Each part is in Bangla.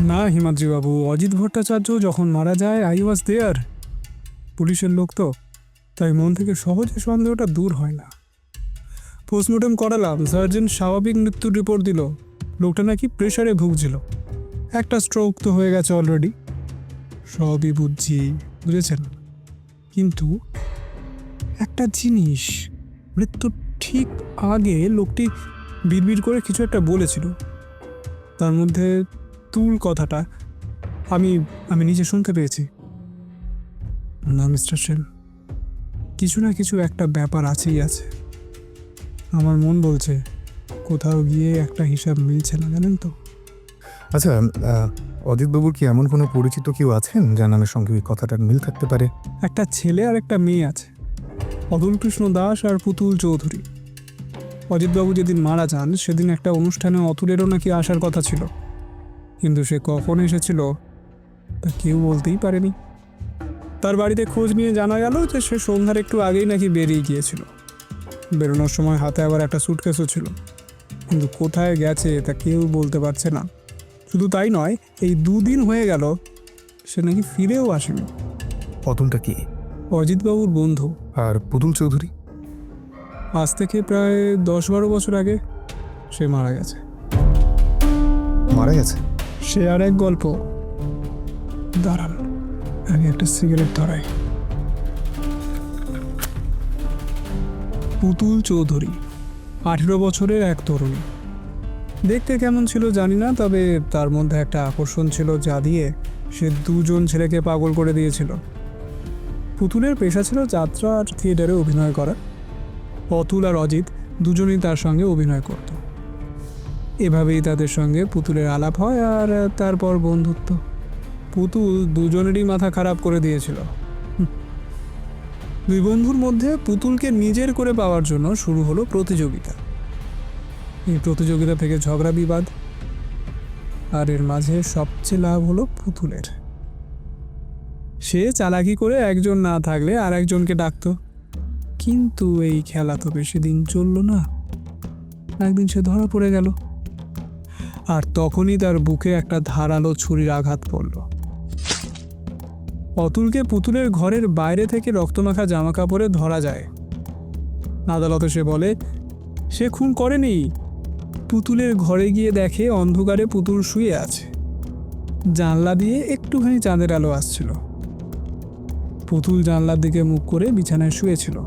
না, হিমাদ্রিবাবু। অজিত ভট্টাচার্য যখন মারা যায় আই ওয়াজ দেয়ার পুলিশের লোক তো। তাই মন থেকে সহজে সন্দেহটা দূর হয় না। পোস্টমর্টম করালাম। সার্জন স্বাভাবিক মৃত্যুর রিপোর্ট দিল। লোকটা নাকি প্রেশারে ভুগছিল। একটা স্ট্রোক তো হয়ে গেছে অলরেডি সবই বুঝছি, বুঝেছেন? কিন্তু একটা জিনিস, মৃত্যুর ঠিক আগে লোকটি বিড়বিড় করে কিছু একটা বলেছিল। তার মধ্যে তুল কথাটা। আমি আমি নিজে শুনতে পেয়েছি। না মিস্টার সেন কিছু না কিছু একটা ব্যাপার আছেই আছে। আমার মন বলছে কোথাও গিয়ে একটা হিসাব মিলছে না জানেন তো? আচ্ছা অজিতবাবুর কি এমন কোনো পরিচিত কেউ আছেন যার নামের সঙ্গে ওই কথাটার মিল থাকতে পারে? একটা ছেলে আর একটা মেয়ে আছে। অতুল কৃষ্ণ দাস আর পুতুল চৌধুরী। অজিতবাবু যেদিন মারা যান সেদিন একটা অনুষ্ঠানে অতুলেরও নাকি আসার কথা ছিল। কিন্তু সে কখন এসেছিল তা কেউ বলতেই পারেনি। তার বাড়িতে খোঁজ নিয়ে জানা গেল যে সে সন্ধ্যার একটু আগেই নাকি বেরিয়ে গিয়েছিল। বেরোনোর সময় হাতে আবার একটা সুটকেসও ছিল। কিন্তু কোথায় গেছে তা কেউ বলতে পারছে না। শুধু তাই নয় এই দুদিন হয়ে গেল সে নাকি ফিরেও আসেনি। অতুলটা কি? অজিতবাবুর বন্ধু। আর পুতুল চৌধুরী? আজ থেকে প্রায় দশ বারো বছর আগে সে মারা গেছে। মারা গেছে? সে আর এক গল্প। দাঁড়ান আগে একটা সিগারেট ধরাই। পুতুল চৌধুরী, আঠেরো বছরের এক তরুণী। দেখতে কেমন ছিল জানি না, তবে তার মধ্যে একটা আকর্ষণ ছিল যা দিয়ে সে দুজন ছেলেকে পাগল করে দিয়েছিল। পুতুলের পেশা ছিল যাত্রা আর থিয়েটারে অভিনয় করা। অতুল আর অজিত দুজনেই তার সঙ্গে অভিনয় করত। এভাবেই তাদের সঙ্গে পুতুলের আলাপ হয় আর তারপর বন্ধুত্ব। পুতুল দুজনেরই মাথা খারাপ করে দিয়েছিল। দুই বন্ধুর মধ্যে পুতুলকে নিজের করে পাওয়ার জন্য শুরু হলো প্রতিযোগিতা। এই প্রতিযোগিতা থেকে ঝগড়া বিবাদ। আর এর মাঝে সবচেয়ে লাভ হলো পুতুলের। সে চালাকি করে একজন না থাকলে আর একজনকে ডাকতো। কিন্তু এই খেলা তো বেশি দিন চলল না। একদিন সে ধরা পড়ে গেল। আর তখনই তার বুকে একটা ধারালো ছুরির আঘাত পড়ল। অতুলকে পুতুলের ঘরের বাইরে থেকে রক্তমাখা জামা কাপড়ে ধরা যায়। আদালতে সে বলে, সে খুন করেনি। পুতুলের ঘরে গিয়ে দেখে অন্ধকারে পুতুল শুয়ে আছে। জানলা দিয়ে একটুখানি চাঁদের আলো আসছিল। পুতুল জানলার দিকে মুখ করে বিছানায় শুয়েছিল।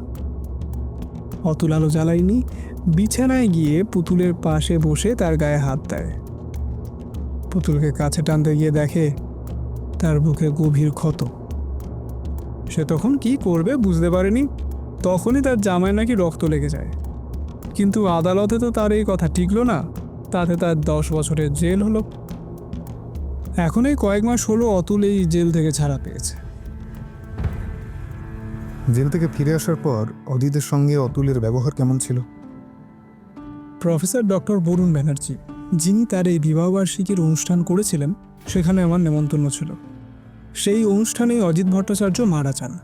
অতুল আলো জ্বালায়নি, বিছানায় গিয়ে পুতুলের পাশে বসে তার গায়ে হাত দেয়। পুতুলকে কাছে টানতে গিয়ে দেখে তার বুকে গভীর ক্ষত। সে তখন কি করবে বুঝতে পারেনি। তখনই তার জামায় নাকি রক্ত লেগে যায়। কিন্তু আদালতে তো তার এই কথা টিকলো না। তাতে তার দশ বছরের জেল হলো। এখন এই কয়েক মাস হলো অতুল এই জেল থেকে ছাড়া পেয়েছে। জেল থেকে ফিরে আসার পর অদিতের সঙ্গে অতুলের ব্যবহার কেমন ছিল? প্রফেসর ডক্টর বরুণ ব্যানার্জি যিনি তার এই বিবাহবার্ষিকীর অনুষ্ঠান করেছিলেন, সেখানে আমার নেমন্তন্ন ছিল। সেই অনুষ্ঠানেই অজিত ভট্টাচার্য মারা যান।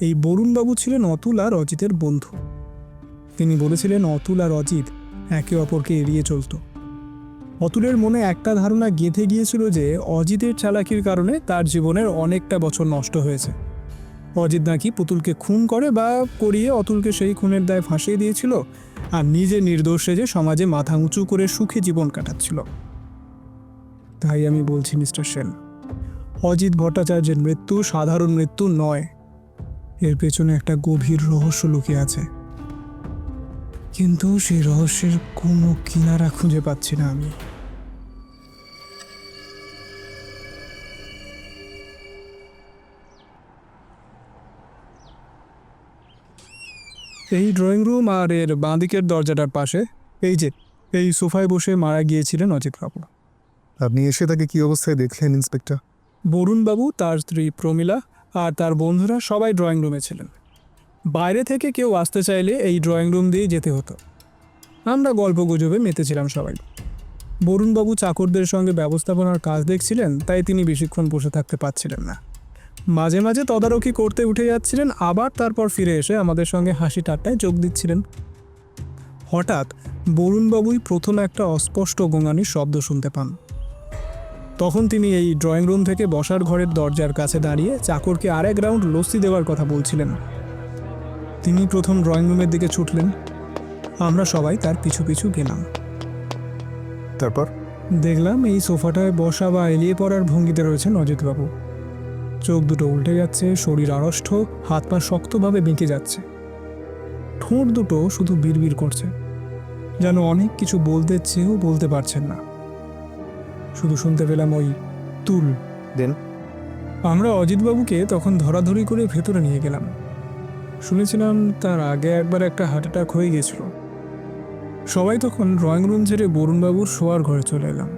এই বরুণবাবু ছিলেন অতুল আর অজিতের বন্ধু। তিনি বলেছিলেন, অতুল আর অজিত একে অপরকে এড়িয়ে চলত। অতুলের মনে একটা ধারণা গেঁথে গিয়েছিল যে, অজিতের চালাকির কারণে তার জীবনের অনেকটা বছর নষ্ট হয়েছে। অজিত নাকি পুতুলকে খুন করে বা করিয়ে অতুলকে সেই খুনের দায় ফাঁসিয়ে দিয়েছিল আর নিজে নির্দোষে যে সমাজে মাথা উঁচু করে সুখে জীবন কাটাচ্ছিল। তাই আমি বলছি, মিস্টার সেন, অজিত ভট্টাচার্যের মৃত্যু সাধারণ মৃত্যু নয়। এর পেছনে একটা গভীর রহস্য লুকিয়ে আছে। কিন্তু সেই রহস্যের কোনো কিনারা খুঁজে পাচ্ছি না আমি। এই ড্রয়িং রুম আর এর বাঁদিকের দরজাটার পাশে এই যে এই সোফায় বসে মারা গিয়েছিলেন অজিত বাবু। আপনি এসে তাকে কি অবস্থায় দেখলেন ইন্সপেক্টর? বরুণবাবু তার স্ত্রী প্রমীলা আর তার বন্ধুরা সবাই ড্রয়িং রুমে ছিলেন। বাইরে থেকে কেউ আসতে চাইলে এই ড্রয়িং রুম দিয়ে যেতে হতো। আমরা গল্প গুজবে মেতেছিলাম সবাই। বরুণবাবু চাকরদের সঙ্গে ব্যবস্থাপনার কাজ দেখছিলেন তাই তিনি বেশিক্ষণ বসে থাকতে পারছিলেন না। মাঝে মাঝে তদারকি করতে উঠে যাচ্ছিলেন আবার তারপর ফিরে এসে আমাদের সঙ্গে হাসি ঠাট্টায় যোগ দিচ্ছিলেন। হঠাৎ বরুণবাবুই প্রথম একটা অস্পষ্ট গোঙানির শব্দ শুনতে পান। তখন তিনি এই ড্রয়িং রুম থেকে বসার ঘরের দরজার কাছে দাঁড়িয়ে চাকরকে আরেক রাউন্ড লস্যি দেওয়ার কথা বলছিলেন। তিনি প্রথম ড্রয়িং রুমের দিকে ছুটলেন। আমরা সবাই তার পিছু পিছু গেলাম। তারপর? দেখলাম এই সোফাটায় বসা বা এলিয়ে পড়ার ভঙ্গিতে রয়েছেন অজিতবাবু চোখ দুটো উল্টে যাচ্ছে শরীর আড়ষ্ট হাত পা শক্তভাবে বেঁকে যাচ্ছে। ঠোঁট দুটো শুধু বিড়বিড় করছে। যেন অনেক কিছু বলতে চেয়েও বলতে পারছেন না। শুধু শুনতে পেলাম ওই তুল। দেন। আমরা অজিতবাবুকে তখন ধরাধরি করে ভেতরে নিয়ে গেলাম। শুনেছিলাম তার আগে একবার একটা হার্ট অ্যাটাক হয়ে গেছিল সবাই তখন ড্রয়িং রুম ছেড়ে বরুণবাবুর শোয়ার ঘরে চলে এলাম।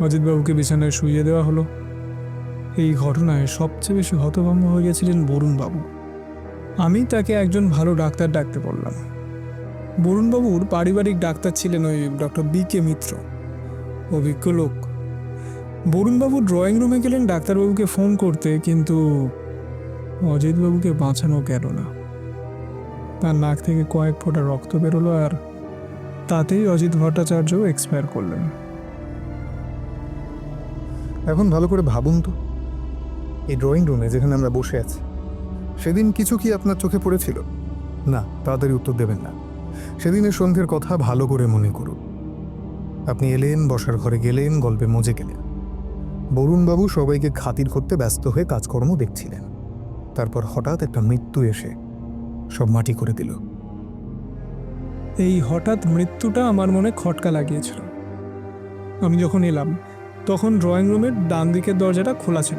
অজিতবাবুকে বিছানায় শুইয়ে দেওয়া হলো। এই ঘটনায় সবচেয়ে বেশি হতভম্ব হয়ে গেছিলেন বরুণবাবু। আমি তাকে একজন ভালো ডাক্তার ডাকতে বললাম। বরুণবাবুর পারিবারিক ডাক্তার ছিলেন ওই ডক্টর বি কে মিত্র। অভিজ্ঞ লোক। বরুণবাবু ড্রয়িং রুমে গেলেন ডাক্তারবাবুকে ফোন করতে, কিন্তু অজিতবাবুকে বাঁচানো গেল না। তার নাক থেকে কয়েক ফোঁটা রক্ত বেরোলো আর তাতেই অজিত ভট্টাচার্য এক্সপায়ার করলেন। এখন ভালো করে ভাবুন তো। এই ড্রয়িং রুমে যেখানে আমরা বসে আছি, সেদিন কিছু কি আপনার চোখে পড়েছিল? না, তাড়াতাড়ি উত্তর দেবেন না। সেদিনের সন্ধ্যের কথা ভালো করে মনে করুন। আপনি এলেন, বসার ঘরে গেলেন, গল্পে মজে গেলেন। বরুণবাবু সবাইকে খাতির করতে ব্যস্ত হয়ে কাজকর্ম দেখছিলেন। তারপর হঠাৎ একটা মৃত্যু এসে সব মাটি করে দিল। এই হঠাৎ মৃত্যুটা আমার মনে খটকা লাগিয়েছিল। আমি যখন এলাম, তখন ড্রয়িং রুমের ডান দিকের দরজাটা খোলা ছিল।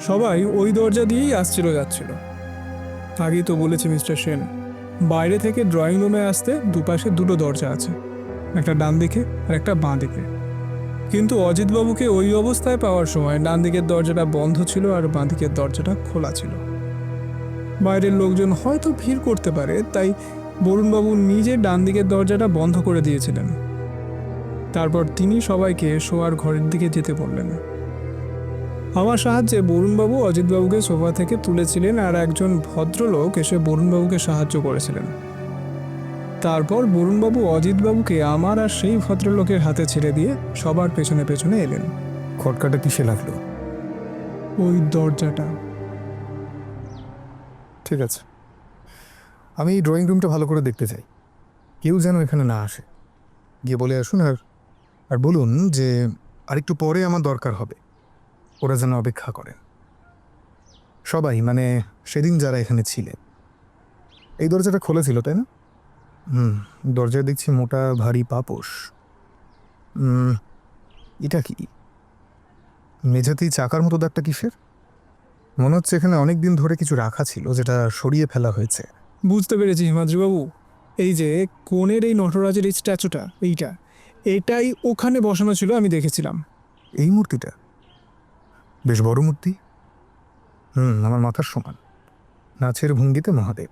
সবাই ওই দরজা দিয়েই আসছিল যাচ্ছিল। আগেই তো বলেছি মিস্টার সেন, বাইরে থেকে ড্রয়িং রুমে আসতে দুপাশে দুটো দরজা আছে, একটা ডান দিকে আর একটা বাঁ দিকে। কিন্তু অজিতবাবুকে ওই অবস্থায় পাওয়ার সময় ডান দিকের দরজাটা বন্ধ ছিল আর বাঁ দিকের দরজাটা খোলা ছিল। বাইরের লোকজন হয়তো ভিড় করতে পারে, তাই বরুণবাবু নিজে ডান দিকের দরজাটা বন্ধ করে দিয়েছিলেন। তারপর তিনি সবাইকে শোয়ার ঘরের দিকে যেতে বললেন। আমার সাহায্যে বরুণবাবু অজিতবাবুকে সোফা থেকে তুলেছিলেন আর একজন ভদ্রলোক এসে বরুণবাবুকে সাহায্য করেছিলেন। তারপর বরুণবাবু অজিতবাবুকে আমার আর সেই ভদ্রলোকের হাতে ছেড়ে দিয়ে সবার পেছনে পেছনে এলেন। খটকাটা কিসে লাগল? ওই দরজাটা। ঠিক আছে। আমি এই ড্রয়িং রুমটা ভালো করে দেখতে চাই। কেউ যেন এখানে না আসে। গিয়ে বলে আসুন আর আর বলুন যে আরেকটু পরে আমার দরকার হবে। ওরা যেন অপেক্ষা করেন সবাই মানে সেদিন যারা এখানে ছিলেন এই দরজাটা খোলা ছিল তাই না? হুম দরজায় দেখছি মোটা ভারী পাপোশ। হুম এটা কি? মেঝাতেই চাকার মতো দাগটা কিসের? মনে হচ্ছে এখানে অনেক দিন ধরে কিছু রাখা ছিল যেটা সরিয়ে ফেলা হয়েছে। বুঝতে পেরেছি হিমাদ্রিবাবু। এই যে কোণের এই নটরাজের এই স্ট্যাচুটা এইটা এটাই ওখানে বসানো ছিল আমি দেখেছিলাম। এই মূর্তিটা? বেশ বড় মূর্তি। হুম আমার মাথার সমান। নাচের ভঙ্গিতে মহাদেব।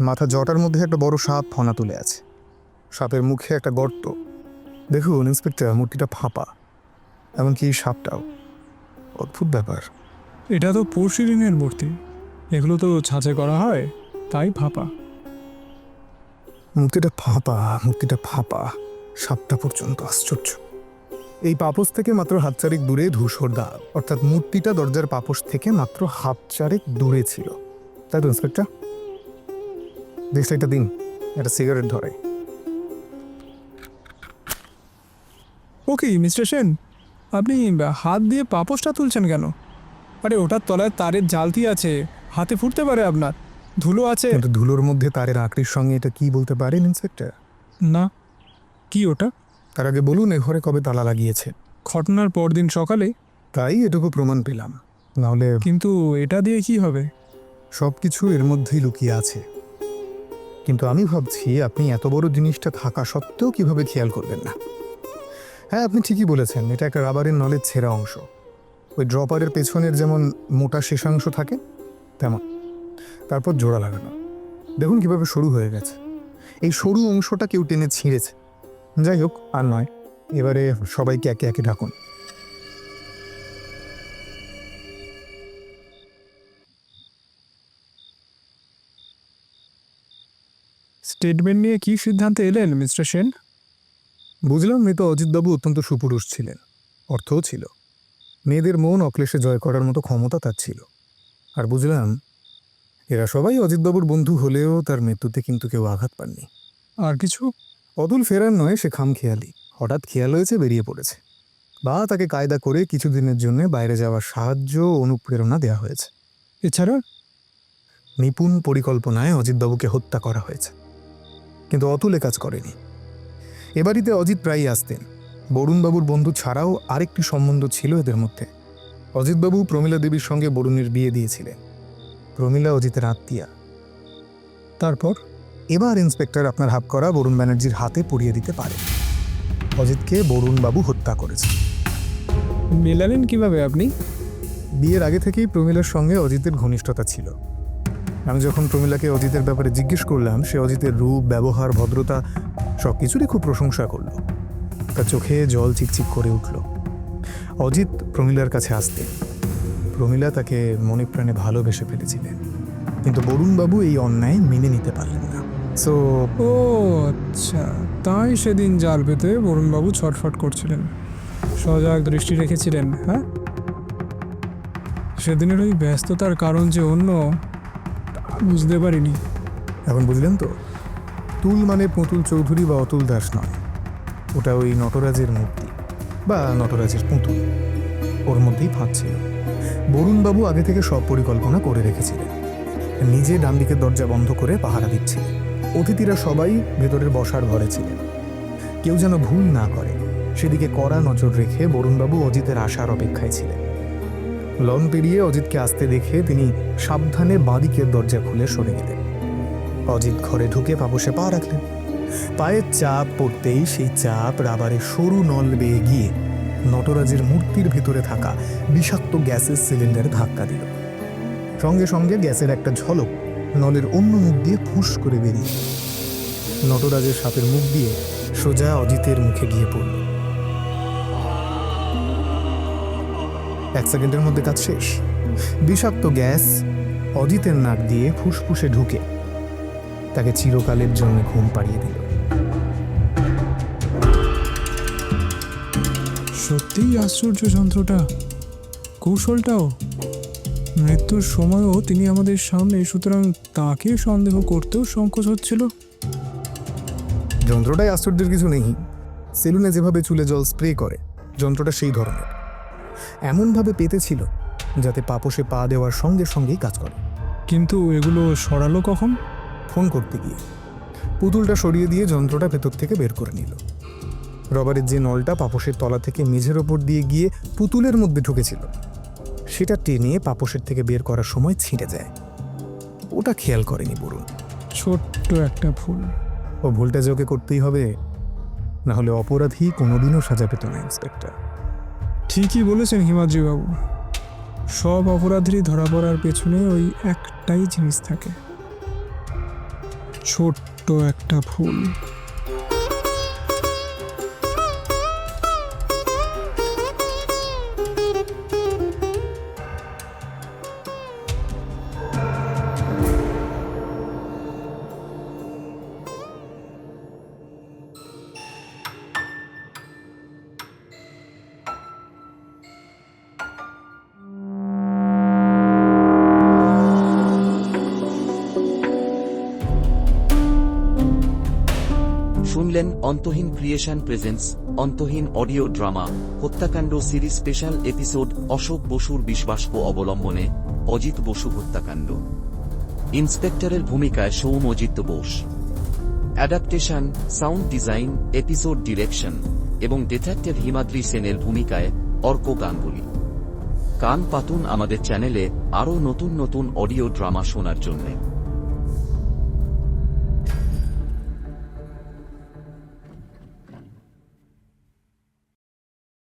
মাথা জটার মধ্যে একটা বড় সাপ ফনা তুলে আছে। সাপের মুখে একটা গর্ত। দেখুন ইন্সপেক্টর মূর্তিটা ফাঁপা। এমনকি এই সাপটাও। অদ্ভুত ব্যাপার। এটা তো পরশুদিনের মূর্তি। এগুলো তো ছাঁচে করা হয় তাই ফাঁপা। মূর্তিটা ফাঁপা মূর্তিটা ফাঁপা। সাপটা পর্যন্ত আশ্চর্য। এই পাপোশ থেকে মাত্র হাত চারেক দূরে ধূসর দাগ। অর্থাৎ মূর্তিটা দরজার পাপোশ থেকে মাত্র হাত চারেক দূরে ছিল। তাই তো ইন্সপেক্টর? দেখছে একটা দিন একটা সিগারেট ধরে। ওকে মিস্টার সেন আপনি হাত দিয়ে পাপোশটা তুলছেন কেন? আরে ওটার তলায় তারের জালতি আছে হাতে ফুটতে পারে আপনার। ধুলো আছে। ধুলোর মধ্যে তারের আঁকড়ির সঙ্গে এটা কি বলতে পারেন ইন্সপেক্টর? না। কি ওটা? তার আগে বলুন এ ঘরে কবে তালা লাগিয়েছে? ঘটনার পরদিন সকালে। তাই এটুকু প্রমাণ পেলাম। নাহলে কিন্তু এটা দিয়ে কি হবে? সব কিছু এর মধ্যেই লুকিয়ে আছে। কিন্তু আমি ভাবছি আপনি এত বড় জিনিসটা থাকা সত্ত্বেও কীভাবে খেয়াল করবেন না? হ্যাঁ আপনি ঠিকই বলেছেন এটা একটা রাবারের নলের ছেঁড়া অংশ। ওই ড্রপারের পেছনের যেমন মোটা শেষাংশ থাকে তেমন। তারপর জোড়া লাগানো। দেখুন কীভাবে সরু হয়ে গেছে। এই সরু অংশটা কেউ টেনে ছিঁড়েছে। যাই হোক, আর নয়। এবারে সবাইকে একে একে ডাকুন। স্টেটমেন্ট নিয়ে কি সিদ্ধান্তে এলেন, মিস্টার সেন? বুঝলাম মৃত অজিতবাবু অত্যন্ত সুপুরুষ ছিলেন। অর্থও ছিল। মেয়েদের মন অক্লেশে জয় করার মতো ক্ষমতা তার ছিল। আর বুঝলাম, এরা সবাই অজিতবাবুর বন্ধু হলেও তার মৃত্যুতে কিন্তু কেউ আঘাত পাননি। আর কিছু? অতুল ফেরার নয়, সে খামখেয়ালি। হঠাৎ খেয়াল হয়েছে, বেরিয়ে পড়েছে। বা তাকে কায়দা করে কিছুদিনের জন্য বাইরে যাওয়ার সাহায্য অনুপ্রেরণা দেওয়া হয়েছে। এছাড়া নিপুণ পরিকল্পনায় অজিতবাবুকে হত্যা করা হয়েছে। কিন্তু অতুল কাজ করেনি। এ বাড়িতে অজিত প্রায়ই আসতেন। বরুণবাবুর বন্ধু ছাড়াও আরেকটি সম্বন্ধ ছিল এদের মধ্যে। অজিতবাবু প্রমীলা দেবীর সঙ্গে বরুণের বিয়ে দিয়েছিলেন। প্রমীলা অজিতের আত্মীয়া। তারপর এবার ইন্সপেক্টর আপনার হাত করা বরুণ ব্যানার্জির হাতে পুড়িয়ে দিতে পারে। অজিতকে বরুণবাবু হত্যা করেছে মেলালেন কীভাবে আপনি? বিয়ের আগে থেকেই প্রমীলার সঙ্গে অজিতের ঘনিষ্ঠতা ছিল। আমি যখন প্রমীলাকে অজিতের ব্যাপারে জিজ্ঞেস করলাম সে অজিতের রূপ ব্যবহার ভদ্রতা সব কিছুরই খুব প্রশংসা করল। তার চোখে জল চিকচিক করে উঠল। অজিত প্রমীলার কাছে আসতে। প্রমীলা তাকে মনে প্রাণে ভালোবেসে ফেলেছিলেন। কিন্তু বরুণবাবু এই অন্যায় মেনে নিতে পারলেন সো ও আচ্ছা। তাই সেদিন জাল পেতে বরুণবাবু ছটফট করছিলেন। সজাগ দৃষ্টি রেখেছিলেন হ্যাঁ? সেদিনের ওই ব্যস্ততার কারণ যে অন্য বুঝতে পারিনি। এখন বুঝলেন তো? তুল মানে পুতুল চৌধুরী বা অতুল দাস নয়। ওটা ওই নটরাজের মূর্তি বা নটরাজের পুতুল। ওর মধ্যেই ফাঁদ ছিল। বরুণবাবু আগে থেকে সব পরিকল্পনা করে রেখেছিলেন। নিজে ডান দিকের দরজা বন্ধ করে পাহারা দিচ্ছিলেন। অতিথিরা সবাই ভেতরের বসার ঘরে ছিলেন। কেউ যেন ভুল না করে, সেদিকে কড়া নজর রেখে বরুণবাবু অজিতের আসার অপেক্ষায় ছিলেন। লন পেরিয়ে অজিতকে আসতে দেখে তিনি সাবধানে বাঁদিকের দরজা খুলে সরে গেলেন। অজিত ঘরে ঢুকে পাপসে পা রাখলেন। পায়ের চাপ পড়তেই সেই চাপ রাবারের সরু নল বেয়ে গিয়ে নটরাজের মূর্তির ভিতরে থাকা বিষাক্ত গ্যাসের সিলিন্ডারে ধাক্কা দিল। সঙ্গে সঙ্গে গ্যাসের একটা ঝলক নলের অন্য মুখ দিয়ে ফুস করে বেরিয়ে। নটরাজের সাপের মুখ দিয়ে সোজা অজিতের মুখে গিয়ে পড়ল। এক সেকেন্ডের মধ্যে কাজ শেষ। বিষাক্ত গ্যাস অজিতের নাক দিয়ে ফুসফুসে ঢুকে তাকে চিরকালের জন্য ঘুম পাড়িয়ে দিল। সত্যিই আশ্চর্য যন্ত্রটা। কৌশলটাও মৃত্যুর সময়ও তিনি আমাদের সামনে সুতরাং তাকে সন্দেহ করতেও সংকোচ হচ্ছিল। যন্ত্রটায় আশ্চর্যের কিছু নেই। সেলুনে যেভাবে চুলে জল স্প্রে করে যন্ত্রটা সেই ধরনের। এমনভাবে পেতেছিল যাতে পাপসে পা দেওয়ার সঙ্গে সঙ্গেই কাজ করে। কিন্তু এগুলো সরালো কখন? ফোন করতে গিয়ে। পুতুলটা সরিয়ে দিয়ে যন্ত্রটা ভেতর থেকে বের করে নিল। রবারের যে নলটা পাপসের তলা থেকে মেঝের ওপর দিয়ে গিয়ে পুতুলের মধ্যে ঢুকেছিল। সেটা টেনে পাপসের থেকে বের করার সময় ছিঁড়ে যায়। ওটা খেয়াল করেনি বরুণ। ছোট্ট একটা ফুল ও ভুলটা যে ওকে করতেই হবে না হলে অপরাধী কোনোদিনও সাজা পেত না ইন্সপেক্টর। ঠিকই বলেছেন হিমাদ্রি বাবু। সব অপরাধীরই ধরা পড়ার পেছনে ওই একটাই জিনিস থাকে। ছোট্ট একটা ফুল Antaheen creation presents Antaheen audio drama, হত্যাকাণ্ড সিরিজ স্পেশাল এপিসোড অশোক বসুর বিশ্বাস্প অবলম্বনে অজিত বসু হত্যাকাণ্ড। ইন্সপেক্টরের ভূমিকায় Soumajit Bose. Adaptation, sound design, episode direction এবং ডিটেকটিভ হিমাদ্রি সেনের ভূমিকায় অর্ক গাঙ্গুলি। কান পাতুন আমাদের চ্যানেলে আরও নতুন নতুন অডিও ড্রামা শোনার জন্যে।